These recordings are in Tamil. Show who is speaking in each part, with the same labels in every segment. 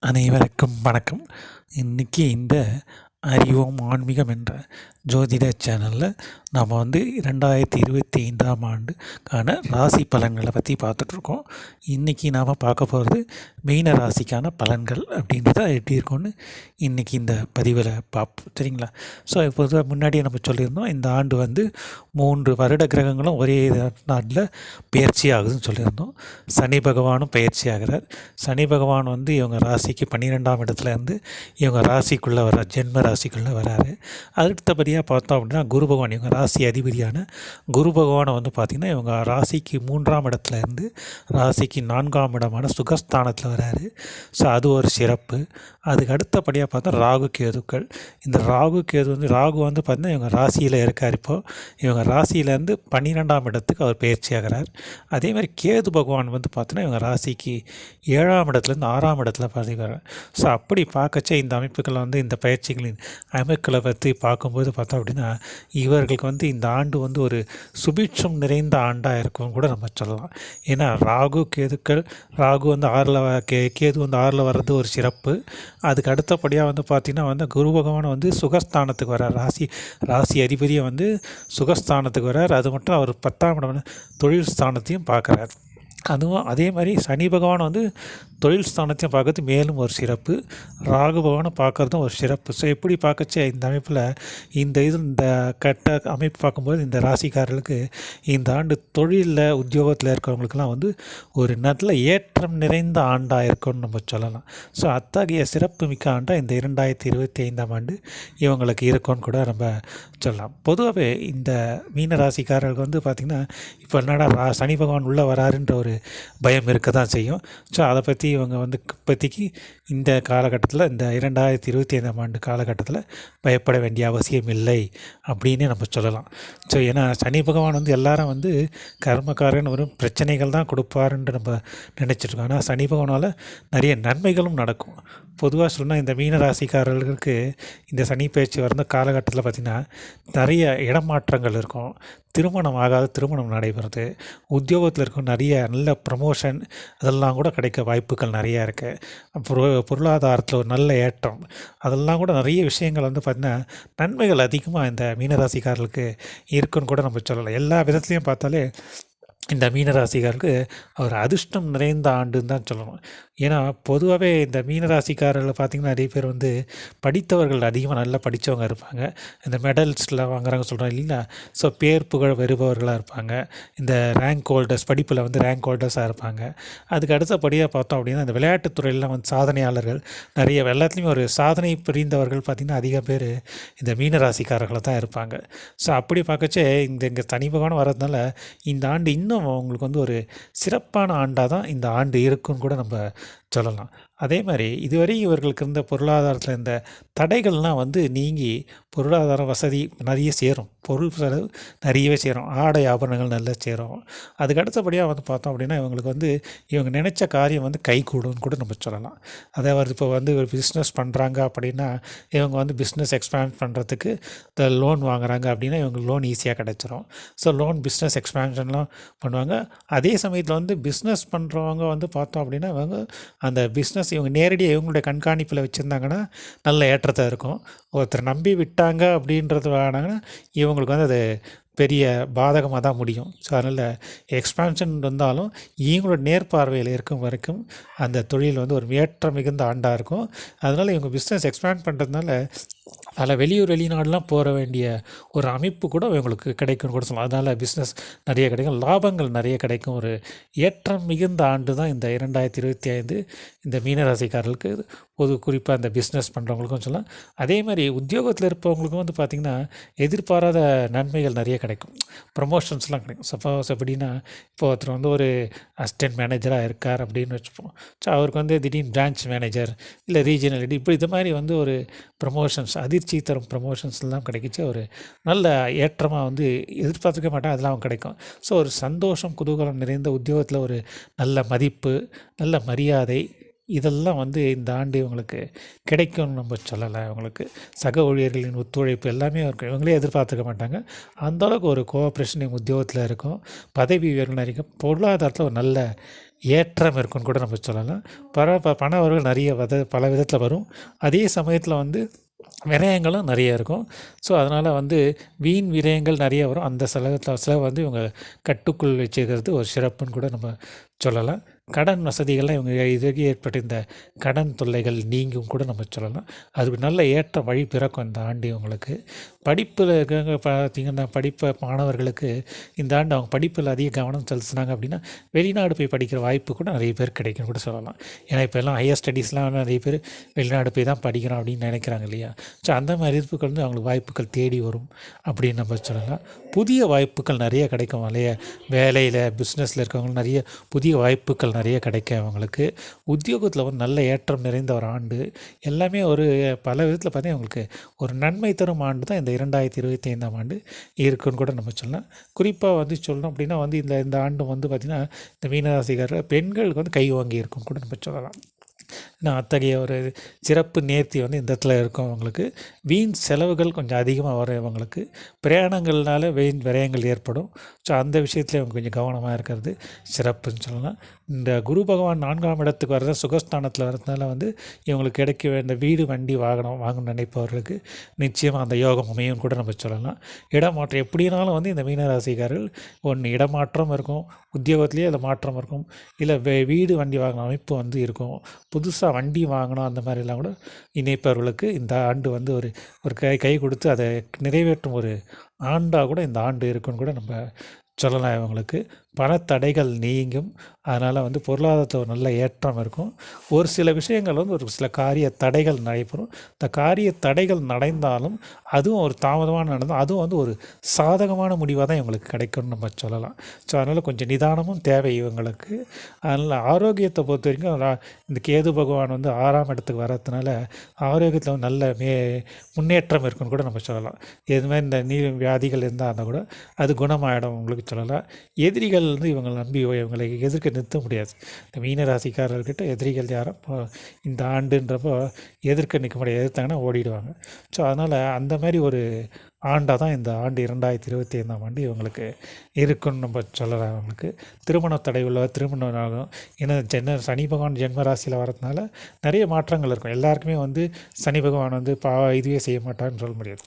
Speaker 1: அனைவருக்கும் வணக்கம். இன்றைக்கி இந்த அறிவோம் ஆன்மீகம் என்ற ஜோதிட சேனலில் நாம் வந்து ரெண்டாயிரத்தி இருபத்தி ஐந்தாம் ஆண்டுக்கான ராசி பலன்களை பற்றி பார்த்துட்ருக்கோம். இன்றைக்கி நாம் பார்க்க போகிறது மீன ராசிக்கான பலன்கள் அப்படின்றத எப்படி இருக்கும்னு இன்றைக்கி இந்த பதிவில் பார்ப்போம். சரிங்களா? ஸோ இப்போது முன்னாடியே நம்ம சொல்லியிருந்தோம் இந்த ஆண்டு வந்து மூன்று வருட கிரகங்களும் ஒரே நாட்டில் பயிற்சி ஆகுதுன்னு சொல்லியிருந்தோம். சனி பகவானும் பயிற்சி ஆகிறார். சனி பகவான் வந்து இவங்க ராசிக்கு பன்னிரெண்டாம் இடத்துல இருந்து இவங்க ராசிக்குள்ளே வர ஜென்ம ராசிக்குள்ளே வராரு. அடுத்தபடியாக பார்த்தோம் அப்படின்னா குரு பகவான் இவங்க ராசி அதிபதியான குரு பகவானை வந்து பார்த்திங்கன்னா இவங்க ராசிக்கு மூன்றாம் இடத்துல இருந்து ராசிக்கு நான்காம் இடமான சுகஸ்தானத்தில் வராரு. ஸோ அது ஒரு சிறப்பு. அதுக்கு அடுத்தபடியாக பார்த்தா ராகு கேதுக்கள். இந்த ராகு கேது வந்து ராகு வந்து பார்த்திங்கன்னா இவங்க ராசியில் இருக்கார் இப்போது இவங்க ராசியிலேருந்து பன்னிரெண்டாம் இடத்துக்கு அவர் பயிற்சியாகிறார் அதேமாதிரி அதே மாதிரி கேது பகவான் வந்து பார்த்தீங்கன்னா இவங்க ராசிக்கு ஏழாம் இடத்துலேருந்து ஆறாம் இடத்துல பதிவார் ஸோ அப்படி பார்க்கச்சே இந்த அமைப்புகளை வந்து இந்த பயிற்சிகளின் அமைப்புகளை பற்றி பார்க்கும்போது பார்த்தோம் அப்படின்னா இவர்களுக்கு வந்து இந்த ஆண்டு வந்து ஒரு சுபிட்சம் நிறைந்த ஆண்டாக இருக்கும் கூட நம்ம சொல்லலாம். ஏன்னா ராகு கேதுக்கள் ராகு வந்து ஆறில் கே கேது வந்து ஆறில் வர்றது ஒரு சிறப்பு. அதுக்கு அடுத்தபடியாக வந்து பார்த்திங்கன்னா வந்து குரு பகவான் வந்து சுகஸ்தானத்துக்கு வரார் ராசி ராசி அதிபதியை வந்து சுகஸ்தானத்துக்கு வரார் அது மட்டும் அவர் பத்தாம் இடம் தொழில் ஸ்தானத்தையும் பார்க்குறார். அதுவும் அதே மாதிரி சனி பகவான் வந்து தொழில் ஸ்தானத்தையும் பார்க்கறது மேலும் ஒரு சிறப்பு. ராகு பகவானை பார்க்குறதும் ஒரு சிறப்பு. ஸோ எப்படி பார்க்கச்சே இந்த அமைப்பில் இந்த இது இந்த கட்ட அமைப்பு பார்க்கும்போது இந்த ராசிக்காரர்களுக்கு இந்த ஆண்டு தொழிலில் உத்தியோகத்தில் இருக்கிறவங்களுக்கெல்லாம் வந்து ஒரு நல்ல ஏற்றம் நிறைந்த ஆண்டாக இருக்கும்னு நம்ம சொல்லலாம். ஸோ அத்தகைய சிறப்பு மிக்க ஆண்டாக இந்த இரண்டாயிரத்தி இருபத்தி ஐந்தாம் ஆண்டு இவங்களுக்கு இருக்கும்னு கூட நம்ம சொல்லலாம். பொதுவாகவே இந்த மீன ராசிக்காரர்களுக்கு வந்து பார்த்திங்கன்னா இப்போ என்னடா ரா சனி பகவான் உள்ளே வராருன்ற ஒரு பயம் இருக்க தான் செய்யும். ஸோ அதை பற்றி இவங்க வந்து இப்போதைக்கு இந்த காலகட்டத்தில் இந்த இரண்டாயிரத்தி இருபத்தி ஐந்தாம் ஆண்டு காலகட்டத்தில் பயப்பட வேண்டிய அவசியம் இல்லை அப்படின்னு நம்ம சொல்லலாம். ஸோ ஏன்னா சனி பகவான் வந்து எல்லாரும் வந்து கர்மக்காரன் வரும் பிரச்சனைகள் தான் கொடுப்பாருன்னு நம்ம நினச்சிட்ருக்கோம் ஆனால் சனி பகவானால் நிறைய நன்மைகளும் நடக்கும். பொதுவாக சொல்லணும் இந்த மீன ராசிக்காரர்களுக்கு இந்த சனி பயிற்சி வந்த காலகட்டத்தில் பார்த்திங்கன்னா நிறைய இடமாற்றங்கள் இருக்கும். திருமணம் ஆகாத திருமணம் நடைபெறுது. உத்தியோகத்தில் இருக்கும் நிறைய நல்ல ப்ரமோஷன் அதெல்லாம் கூட கிடைக்க வாய்ப்புகள் நிறையா இருக்குது பொரு பொருளாதாரத்தில் ஒரு நல்ல ஏற்றம். அதெல்லாம் கூட நிறைய விஷயங்கள் வந்து பார்த்திங்கன்னா நன்மைகள் அதிகமாக இந்த மீனராசிக்காரர்களுக்கு இருக்குன்னு கூட நம்ம சொல்லலாம். எல்லா விதத்துலேயும் பார்த்தாலே இந்த மீனராசிக்காரருக்கு அவர் அதிர்ஷ்டம் நிறைந்த ஆண்டுன்னு தான் சொல்லணும். ஏன்னா பொதுவாகவே இந்த மீனராசிக்காரர்கள் பார்த்திங்கன்னா நிறைய பேர் வந்து படித்தவர்கள் அதிகமாக நல்லா படித்தவங்க இருப்பாங்க. இந்த மெடல்ஸில் வாங்குறாங்க சொல்கிறாங்க இல்லைங்களா? ஸோ பேர் புகழ் வருபவர்களாக இருப்பாங்க. இந்த ரேங்க் ஹோல்டர்ஸ் படிப்பில் வந்து ரேங்க் ஹோல்டர்ஸாக இருப்பாங்க. அதுக்கு அடுத்தபடியாக பார்த்தோம் அப்படின்னா இந்த விளையாட்டுத்துறையில் வந்து சாதனையாளர்கள் நிறைய எல்லாத்துலேயுமே ஒரு சாதனை புரிந்தவர்கள் பார்த்திங்கன்னா அதிக பேர் இந்த மீனராசிக்காரர்களை தான் இருப்பாங்க. ஸோ அப்படி பார்க்கச்சே இந்த இங்கே தனி பகவான் வர்றதுனால இந்த ஆண்டு இன்னும் அவங்களுக்கு வந்து ஒரு சிறப்பான ஆண்டாக தான் இந்த ஆண்டு இருக்குன்னு கூட நம்ம சொல்லலாம். அதே மாதிரி இதுவரை இவர்களுக்கு இருந்த பொருளாதாரத்தில் இருந்த தடைகள்லாம் வந்து நீங்கி பொருளாதார வசதி நிறைய சேரும். பொருள் செலவு நிறையவே சேரும். ஆடை ஆபரணங்கள் நல்லா சேரும். அதுக்கு அடுத்தபடியாக வந்து பார்த்தோம் அப்படின்னா இவங்களுக்கு வந்து இவங்க நினச்ச காரியம் வந்து கை கூடும்னு கூட நம்ம சொல்லலாம். அதாவது இப்போ வந்து ஒரு பிஸ்னஸ் பண்ணுறாங்க அப்படின்னா இவங்க வந்து பிஸ்னஸ் எக்ஸ்பேண்ட் பண்ணுறதுக்கு இந்த லோன் வாங்குறாங்க அப்படின்னா இவங்க லோன் ஈஸியாக கிடச்சிரும். ஸோ லோன் பிஸ்னஸ் எக்ஸ்பேன்ஷன்லாம் பண்ணுவாங்க. அதே சமயத்தில் வந்து பிஸ்னஸ் பண்ணுறவங்க வந்து பார்த்தோம் அப்படின்னா இவங்க அந்த பிஸ்னஸ் இவங்க நேரடியாக இவங்களுடைய கண்காணிப்பில் வச்சுருந்தாங்கன்னா நல்ல ஏற்றத்தை இருக்கும். ஒருத்தர் நம்பி விட்டாங்க அப்படின்றது ஆனாங்கன்னா இவங்களுக்கு வந்து அது பெரிய பாதகமாக தான் முடியும். ஸோ அதனால் எக்ஸ்பான்ஷன் இருந்தாலும் இவங்களோட நேர்பார்வையில் இருக்கும் வரைக்கும் அந்த தொழில் வந்து ஒரு ஏற்ற மிகுந்த ஆண்டாக இருக்கும். அதனால் இவங்க பிஸ்னஸ் எக்ஸ்பேண்ட் பண்ணுறதுனால அதில் வெளியூர் வெளிநாடுலாம் போக வேண்டிய ஒரு அமைப்பு கூட இவங்களுக்கு கிடைக்கும்னு கூட சொல்லலாம். அதனால் பிஸ்னஸ் நிறைய கிடைக்கும். லாபங்கள் நிறைய கிடைக்கும். ஒரு ஏற்றம் மிகுந்த ஆண்டு தான் இந்த இரண்டாயிரத்தி இருபத்தி ஐந்து இந்த மீனராசிக்காரர்களுக்கு. பொது குறிப்பாக இந்த பிஸ்னஸ் பண்ணுறவங்களுக்கும் சொல்லலாம். அதே மாதிரி உத்தியோகத்தில் இருப்பவங்களுக்கும் வந்து பார்த்திங்கன்னா எதிர்பாராத நன்மைகள் நிறைய கிடைக்கும் கிடைக்கும். ப்ரமோஷன்ஸ்லாம் கிடைக்கும். சப்போஸ் எப்படின்னா இப்போ ஒருத்தர் வந்து ஒரு அசிஸ்டன்ட் மேனேஜராக இருக்கார் அப்படின்னு வச்சுப்போம். ஸோ அவருக்கு வந்து திடீர்னு பிரான்ச் மேனேஜர் இல்லை ரீஜனல் இப்படி இது மாதிரி வந்து ஒரு ப்ரொமோஷன்ஸ் அதிர்ச்சி தரும் ப்ரொமோஷன்ஸ்லாம் கிடைக்கிச்சு. ஒரு நல்ல ஏற்றமாக வந்து எதிர்பார்த்துக்க மாட்டேன் அதெல்லாம் கிடைக்கும். ஸோ ஒரு சந்தோஷம் குதூகலம் நிறைந்த உத்தியோகத்தில் ஒரு நல்ல மதிப்பு நல்ல மரியாதை இதெல்லாம் வந்து இந்த ஆண்டு இவங்களுக்கு கிடைக்கும்னு நம்ம சொல்லலை. இவங்களுக்கு சக ஊழியர்களின் ஒத்துழைப்பு எல்லாமே இருக்கும் இவங்களே எதிர்பார்த்துக்க மாட்டாங்க. அந்த அளவுக்கு ஒரு கோஆப்ரேஷன் இவங்க உத்தியோகத்தில் இருக்கும். பதவி உயர்வு நிறைய பொருளாதாரத்தில் ஒரு நல்ல ஏற்றம் இருக்குன்னு கூட நம்ம சொல்லலாம். பர ப பண வரவுகள் நிறைய வத பல விதத்தில் வரும். அதே சமயத்தில் வந்து விரயங்களும் நிறைய இருக்கும். ஸோ அதனால் வந்து வீண் விரயங்கள் நிறைய வரும். அந்த செலவத்தில் செலவு வந்து இவங்க கட்டுக்குள் வச்சுக்கிறது ஒரு சிறப்புன்னு கூட நம்ம சொல்லலாம். கடன் வசதிகள்லாம் இவங்க இதுக்கு ஏற்பட்ட இந்த கடன் தொல்லைகள் நீங்கும் கூட நம்ம சொல்லலாம். அதுக்கு நல்ல ஏற்ற வழி பிறக்கும் இந்த ஆண்டு இவங்களுக்கு. படிப்பில் பார்த்திங்கன்னா படிப்பை மாணவர்களுக்கு இந்த ஆண்டு அவங்க படிப்பில் அதிக கவனம் செலுத்தினாங்க அப்படின்னா வெளிநாடு போய் படிக்கிற வாய்ப்பு கூட நிறைய பேர் கிடைக்கும்னு கூட சொல்லலாம். ஏன்னா இப்போ எல்லாம் ஹையர் ஸ்டடீஸ்லாம் நிறைய பேர் வெளிநாடு போய் தான் படிக்கிறோம் அப்படின்னு நினைக்கிறாங்க இல்லையா? ஸோ அந்த மாதிரி இருப்புகள் வந்து அவங்களுக்கு வாய்ப்புகள் தேடி வரும் அப்படின்னு நம்ம சொல்லலாம். புதிய வாய்ப்புகள் நிறைய கிடைக்கும் இல்லையா? வேலையில் பிஸ்னஸில் இருக்கவங்க நிறைய புதிய வாய்ப்புகள் நிறைய கிடைக்கும் அவங்களுக்கு. உத்தியோகத்தில் வந்து நல்ல ஏற்றம் நிறைந்த ஒரு ஆண்டு. எல்லாமே ஒரு பல விதத்தில் பார்த்தீங்கன்னா அவங்களுக்கு ஒரு நன்மை தரும் ஆண்டு தான் இந்த இரண்டாயிரத்தி இருபத்தி ஐந்தாம் ஆண்டு இருக்குன்னு கூட நம்ம சொல்லலாம். குறிப்பாக வந்து சொல்லணும் அப்படின்னா வந்து இந்த இந்த ஆண்டு வந்து பார்த்திங்கன்னா இந்த மீனராசிக்காரர் பெண்களுக்கு வந்து கை வாங்கி இருக்கும் கூட நம்ம சொல்லலாம். நான் அத்தகைய ஒரு சிறப்பு நேர்த்தி வந்து இந்த இடத்துல இருக்கும் அவங்களுக்கு. வீண் செலவுகள் கொஞ்சம் அதிகமாக வரும் இவங்களுக்கு பிரயாணங்கள்னால வீண் விரயங்கள் ஏற்படும். ஸோ அந்த விஷயத்துல இவங்க கொஞ்சம் கவனமாக இருக்கிறது சிறப்புன்னு சொல்லலாம். இந்த குரு பகவான் நான்காம் இடத்துக்கு வர்றது சுகஸ்தானத்தில் வர்றதுனால வந்து இவங்களுக்கு கிடைக்க வேண்டிய வீடு வண்டி வாகனம் வாங்கணும்னு நினைப்பவர்களுக்கு நிச்சயமாக அந்த யோகம் அமையும் கூட நம்ம சொல்லலாம். இடமாற்றம் எப்படினாலும் வந்து இந்த மீனராசிக்காரர்கள் ஒன்று இடமாற்றம் இருக்கும் உத்தியோகத்திலேயே அதில் மாற்றம் இருக்கும் இல்லை வே வீடு வண்டி வாங்கின அமைப்பு வந்து இருக்கும். புதுசாக வண்டி வாங்கணும் அந்த மாதிரிலாம் கூட இணைப்பவர்களுக்கு இந்த ஆண்டு வந்து ஒரு ஒரு கை கை கொடுத்து அதை நிறைவேற்றும் ஒரு ஆண்டாக கூட இந்த ஆண்டு இருக்குன்னு கூட நம்ம சொல்லலாம் இவங்களுக்கு. பணத்தடைகள் நீங்கும் அதனால் வந்து பொருளாதாரத்தில் ஒரு நல்ல ஏற்றம் இருக்கும். ஒரு சில விஷயங்கள் வந்து ஒரு சில காரிய தடைகள் நடைபெறும். இந்த காரிய தடைகள் நடைந்தாலும் அதுவும் ஒரு தாமதமான நடந்தால் அதுவும் வந்து ஒரு சாதகமான முடிவாக தான் இவங்களுக்கு கிடைக்கும்னு நம்ம சொல்லலாம். ஸோ அதனால் கொஞ்சம் நிதானமும் தேவை இவங்களுக்கு. அதனால் ஆரோக்கியத்தை பொறுத்த வரைக்கும் இந்த கேது பகவான் வந்து ஆறாம் இடத்துக்கு வர்றதுனால ஆரோக்கியத்தில் நல்ல மே முன்னேற்றம் இருக்குன்னு கூட நம்ம சொல்லலாம். எதுவுமே இந்த நீர் வியாதிகள் இருந்தால் கூட அது குணமாயிடும் உங்களுக்கு சொல்லலாம். எதிரிகள் வந்து இவங்களை நம்பி இவங்களை எதிர்க்க நிறுத்த முடியாது. இந்த மீன ராசிக்காரர்கிட்ட எதிரிகள் யாரும் இந்த ஆண்டுன்றப்போ எதிர்க்க நிற்க முடியாது. எதிர்த்தாங்கன்னா ஓடிடுவாங்க. ஸோ அதனால் அந்த மாதிரி ஒரு ஆண்டாக தான் இந்த ஆண்டு இரண்டாயிரத்தி இருபத்தி ஐந்தாம் ஆண்டு இவங்களுக்கு இருக்குன்னு நம்ம சொல்லலாம் அவங்களுக்கு. திருமண தடை உள்ள திருமணம் ஆகும் ஏன்னா ஜென்ன சனி பகவான் ஜென்ம ராசியில் வரதுனால நிறைய மாற்றங்கள் இருக்கும். எல்லாருக்குமே வந்து சனி பகவான் வந்து பா இதுவே செய்ய மாட்டான்னு சொல்ல முடியாது.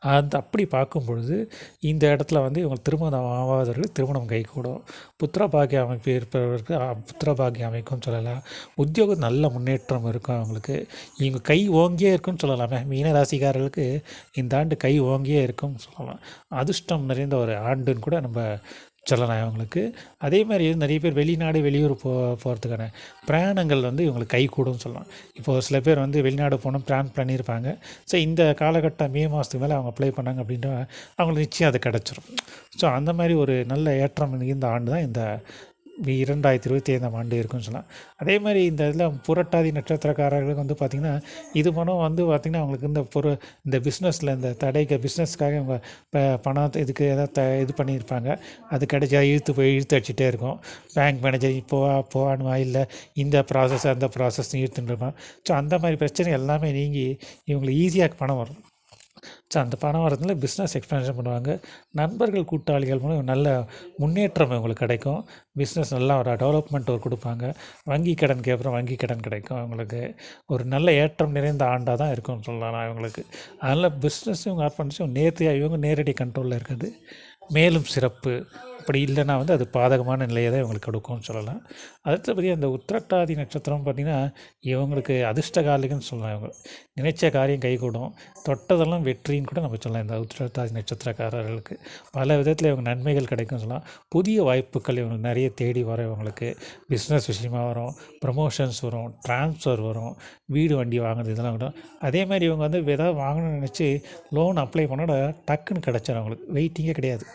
Speaker 1: அந்த அப்படி பார்க்கும் பொழுது இந்த இடத்துல வந்து இவங்க திருமணம் ஆகாதவர்கள் திருமணம் கைகூடும். புத்திர பாக்கிய அமைப்பு இருப்பவர்களுக்கு புத்திர பாக்கிய அமைக்கும் சொல்லலாம் உத்தியோகம் நல்ல முன்னேற்றம் இருக்கும் அவங்களுக்கு. இவங்க கை ஓங்கியே இருக்குன்னு சொல்லலாமே. மீனராசிக்காரர்களுக்கு இந்த ஆண்டு கை ஓங்கியே இருக்கும்னு சொல்லலாம். அதிர்ஷ்டம் நிறைந்த ஒரு ஆண்டுன்னு கூட நம்ம சொல்லலாம் இவங்களுக்கு. அதே மாதிரி நிறைய பேர் வெளிநாடு வெளியூர் போ போகிறதுக்கான பிராணங்கள் வந்து இவங்களுக்கு கை கூடும் சொல்லலாம் இப்போது சில பேர் வந்து வெளிநாடு போகணும் பிளான் பண்ணியிருப்பாங்க. ஸோ இந்த காலகட்டம் மே மாதத்துக்கு மேலே அவங்க அப்ளை பண்ணாங்க அப்படின்ற அவங்களுக்கு நிச்சயம் அது கிடச்சிரும். ஸோ அந்த மாதிரி ஒரு நல்ல ஏற்றம் இந்த ஆண்டு தான் இந்த இரண்டாயிரத்தி இருபத்தி ஐந்தாம் ஆண்டு இருக்குன்னு சொல்லலாம் அதே மாதிரி இந்த இதில் புரட்டாதி நட்சத்திரக்காரர்களுக்கு வந்து பார்த்திங்கன்னா இது பணம் வந்து பார்த்திங்கன்னா அவங்களுக்கு இந்த பொரு இந்த பிஸ்னஸில் இந்த தடைக்கு பிஸ்னஸ்க்காக அவங்க இப்போ பணம் இதுக்கு ஏதாவது த இது பண்ணியிருப்பாங்க. அது கிடைச்சா இழுத்து போய் இழுத்து அடிச்சுட்டே இருக்கும். பேங்க் மேனேஜர் இப்போவா போவானுவா? இல்லை இந்த ப்ராசஸ் அந்த ப்ராசஸ் இழுத்துன்னு இருப்பான். ஸோ அந்த மாதிரி பிரச்சனை எல்லாமே நீங்கி இவங்களுக்கு ஈஸியாக பணம் வரும். ஸோ அந்த பணம் வரதுனால பிஸ்னஸ் எக்ஸ்பென்ஷன் பண்ணுவாங்க. நண்பர்கள் கூட்டாளிகள் மூலம் நல்ல முன்னேற்றம் இவங்களுக்கு கிடைக்கும். பிஸ்னஸ் நல்லா ஒரு டெவலப்மெண்ட் ஒரு கொடுப்பாங்க. வங்கி கடன் அப்புறம் வங்கி கடன் கிடைக்கும் அவங்களுக்கு ஒரு நல்ல ஏற்றம் நிறைந்த ஆண்டாக தான் இருக்கும்னு சொல்லலாம் இவங்களுக்கு. அதனால் பிஸ்னஸ் இவங்க ஆர்பன்ஸும் நேர்த்தியாக இவங்க நேரடி கண்ட்ரோலில் இருக்குது. மேலும் சிறப்பு. அப்படி இல்லைன்னா வந்து அது பாதகமான நிலையை தான் இவங்களுக்கு கொடுக்கும்னு சொல்லலாம். அடுத்தபடி அந்த உத்திரட்டாதி நட்சத்திரம் பார்த்திங்கன்னா இவங்களுக்கு அதிர்ஷ்டகாலிகன்னு சொல்லலாம் இவங்க. நினைச்ச காரியம் கைகூடும். தொட்டதெல்லாம் வெற்றின்னு கூட நம்ம சொல்லலாம் இந்த உத்திரட்டாதி நட்சத்திரக்காரர்களுக்கு. பல விதத்தில் இவங்க நன்மைகள் கிடைக்கும் சொல்லலாம். புதிய வாய்ப்புகள் இவங்களுக்கு நிறைய தேடி வர இவங்களுக்கு. பிஸ்னஸ் விஷயமாக வரும் ப்ரமோஷன்ஸ் வரும் ட்ரான்ஸ்ஃபர் வரும் வீடு வண்டி வாங்குறது இதெல்லாம் வரும் அதே மாதிரி இவங்க வந்து எதாவது வாங்கணும்னு நினச்சி லோன் அப்ளை பண்ணோட டக்குன்னு கிடச்சிடும் அவங்களுக்கு. வெயிட்டிங்கே கிடையாது.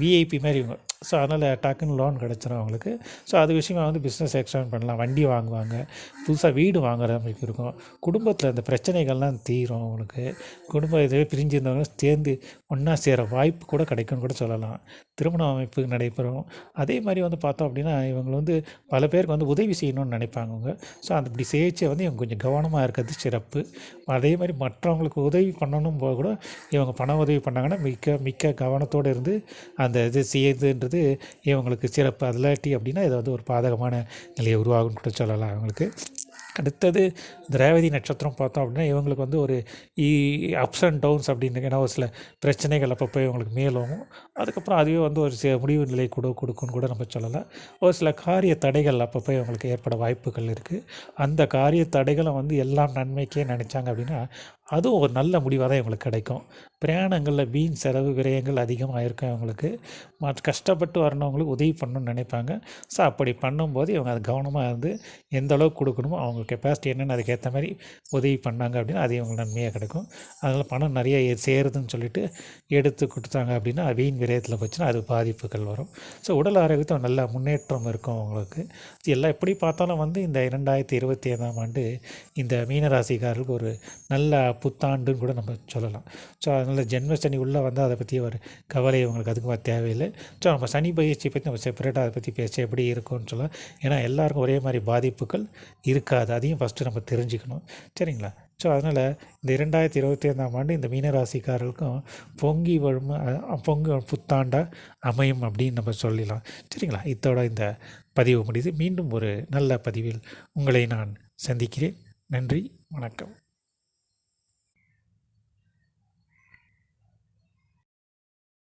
Speaker 1: விஐபி மாதிரி இவங்க. ஸோ அதனால் டக்குன்னு லோன் கிடச்சிரும் அவங்களுக்கு. ஸோ அது விஷயமா வந்து பிஸ்னஸ் எக்ஸ்டெண்ட் பண்ணலாம். வண்டி வாங்குவாங்க. புதுசாக வீடு வாங்குற மாதிரி இருக்கும். குடும்பத்தில் இந்த பிரச்சனைகள்லாம் தீரும் அவங்களுக்கு. குடும்பம் இதுவே பிரிஞ்சிருந்தவங்க சேர்ந்து ஒன்றா சேர வாய்ப்பு கூட கிடைக்கும்னு கூட சொல்லலாம். திருமண அமைப்பு நடைபெறும். அதே மாதிரி வந்து பார்த்தோம் அப்படின்னா இவங்க வந்து பல பேருக்கு வந்து உதவி செய்யணும்னு நினைப்பாங்க அவங்க. ஸோ அந்த இப்படி சேச்சை வந்து இவங்க கொஞ்சம் கவனமாக இருக்கிறது சிறப்பு. அதே மாதிரி மற்றவங்களுக்கு உதவி பண்ணணும் போது கூட இவங்க பண உதவி பண்ணாங்கன்னா மிக்க மிக்க கவனத்தோடு இருந்து அந்த இது செய்யுதுன்றது இவங்களுக்கு சிறப்பு. அதில்லாட்டி அப்படின்னா இது வந்து ஒரு பாதகமான நிலையை உருவாகும்னு கூட சொல்லலாம் அவங்களுக்கு. அடுத்தது திராவதி நட்சத்திரம் பார்த்தோம் அப்படின்னா இவங்களுக்கு வந்து ஒரு இ அப்ஸ் அண்ட் டவுன்ஸ் அப்படின்னு ஏன்னா ஒரு சில பிரச்சனைகள் அப்பப்போ இவங்களுக்கு மேலும் அதுக்கப்புறம் அதுவே வந்து ஒரு சில முடிவு நிலை கூட கொடுக்குன்னு கூட நம்ம சொல்லலாம். ஒரு சில காரிய தடைகள் அப்பப்போ இவங்களுக்கு ஏற்பட வாய்ப்புகள் இருக்குது அந்த காரிய தடைகளை வந்து எல்லாம் நன்மைக்கே நினச்சாங்க அப்படின்னா அதுவும் ஒரு நல்ல முடிவாக தான் இவங்களுக்கு கிடைக்கும். பிரயாணங்களில் வீண் செலவு விரயங்கள் அதிகமாக இருக்கும் இவங்களுக்கு. மற்ற கஷ்டப்பட்டு வரணுவங்களுக்கு உதவி பண்ணணும்னு நினைப்பாங்க. ஸோ அப்படி பண்ணும்போது இவங்க அது கவனமாக இருந்து எந்த அளவுக்கு கொடுக்கணுமோ அவங்க கெப்பாசிட்டி என்னென்னு அதுக்கேற்ற மாதிரி உதவி பண்ணாங்க அப்படின்னா அது இவங்களுக்கு நன்மையாக கிடைக்கும். அதனால் பணம் நிறைய சேருதுன்னு சொல்லிட்டு எடுத்து கொடுத்தாங்க அப்படின்னா வீண் விரயத்தில் போச்சுன்னா அது பாதிப்புகள் வரும். ஸோ உடல் ஆரோக்கியத்தில் நல்ல முன்னேற்றம் இருக்கும் அவங்களுக்கு எல்லாம் எப்படி பார்த்தாலும் வந்து இந்த இரண்டாயிரத்தி இருபத்தி ஐந்தாம் ஆண்டு இந்த மீனராசிக்காரர்களுக்கு ஒரு நல்ல புத்தாண்டுன்னு கூட நம்ம சொல்லலாம். ஸோ அதனால் ஜென்ம சனி உள்ளே வந்து அதை பற்றி ஒரு கவலை இவங்களுக்கு அதுக்கு தேவையில்லை. ஸோ நம்ம சனி பயிற்சி பற்றி நம்ம செப்பரேட்டாக அதை பற்றி பேச எப்படி இருக்கும்னு சொல்லலாம். ஏன்னா எல்லாருக்கும் ஒரே மாதிரி பாதிப்புகள் இருக்காது. அதையும் ஃபஸ்ட்டு நம்ம தெரிஞ்சுக்கணும். சரிங்களா? ஸோ அதனால் இந்த இரண்டாயிரத்தி இருபத்தி ஐந்தாம் ஆண்டு இந்த மீனராசிக்காரர்களுக்கும் பொங்கி வரும் பொங்கு புத்தாண்டாக அமையும் அப்படின்னு நம்ம சொல்லலாம் சரிங்களா? இதோட இந்த பதிவு முடியுது மீண்டும் ஒரு நல்ல பதிவில் உங்களை நான் சந்திக்கிறேன். நன்றி வணக்கம்.